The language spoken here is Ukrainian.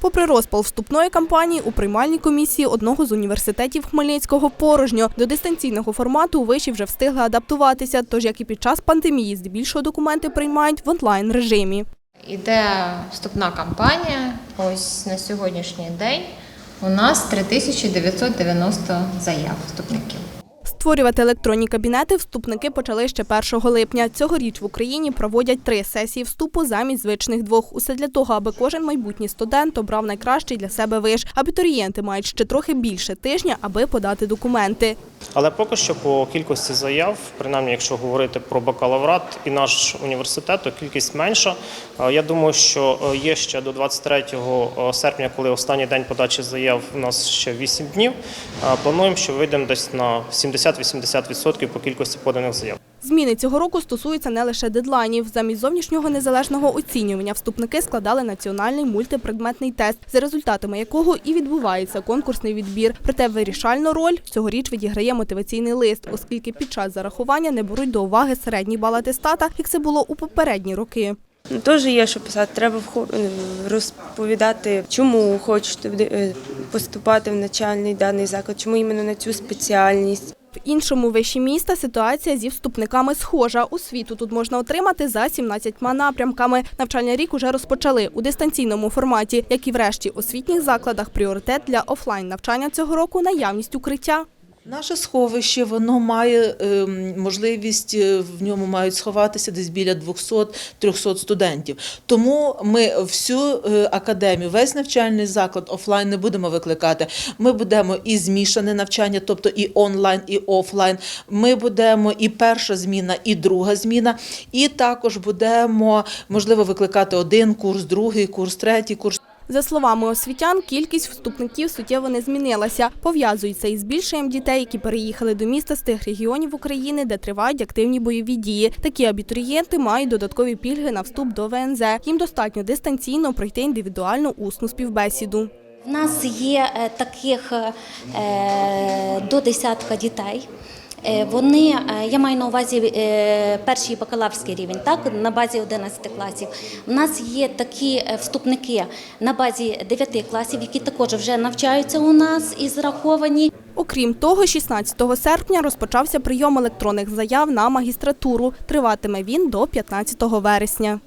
Попри розпал вступної кампанії, у приймальній комісії одного з університетів Хмельницького порожньо до дистанційного формату виші вже встигли адаптуватися. Тож, як і під час пандемії, здебільшого документи приймають в онлайн режимі. Іде вступна кампанія. Ось на сьогоднішній день у нас 3990 заяв вступників. Створювати електронні кабінети вступники почали ще 1 липня. Цьогоріч в Україні проводять три сесії вступу замість звичних двох. Усе для того, аби кожен майбутній студент обрав найкращий для себе виш. Абітурієнти мають ще трохи більше тижня, аби подати документи. Але поки що по кількості заяв, принаймні, якщо говорити про бакалаврат і наш університет, то кількість менша. Е, Я думаю, що е, є ще до 23 серпня, коли останній день подачі заяв, у нас ще 8 днів. Е, Плануємо, що вийдемо десь на 70-80% по кількості поданих заяв. Зміни цього року стосуються не лише дедлайнів. Замість зовнішнього незалежного оцінювання вступники складали національний мультипредметний тест, за результатами якого і відбувається конкурсний відбір. Проте вирішальну роль цьогоріч відіграє мотиваційний лист, оскільки під час зарахування не беруть до уваги середній бал атестата, як це було у попередні роки. Ну, Теж є, що писати. Треба е, розповідати, чому хочете е, поступати в начальний даний заклад, чому іменно на цю спеціальність. Іншому виші міста ситуація зі вступниками схожа. Освіту тут можна отримати за 17 напрямками. Навчальний рік уже розпочали у дистанційному форматі, як і в освітніх закладах. Пріоритет для офлайн навчання цього року наявність укриття. Наше сховище воно має ем, можливість, е, в ньому мають сховатися десь біля 200-300 студентів. Тому ми всю е, академію, весь навчальний заклад офлайн не будемо викликати. Ми будемо і змішане навчання, тобто і онлайн, і офлайн. Ми будемо і перша зміна, і друга зміна. І також будемо можливо викликати один курс, другий курс, третій курс. За словами освітян, кількість вступників суттєво не змінилася. Пов'язується із збільшенням дітей, які переїхали до міста з тих регіонів України, де тривають активні бойові дії. Такі абітурієнти мають додаткові пільги на вступ до ВНЗ. Їм достатньо дистанційно пройти індивідуальну усну співбесіду. В нас є е, таких е, до десятка дітей. Е, Вони, е, я маю на увазі е, перший бакалаврський рівень, так на базі 11 класів. У нас є такі вступники на базі 9 класів, які також вже навчаються у нас і зараховані. Окрім того, 16 серпня розпочався прийом електронних заяв на магістратуру. Триватиме він до 15 вересня.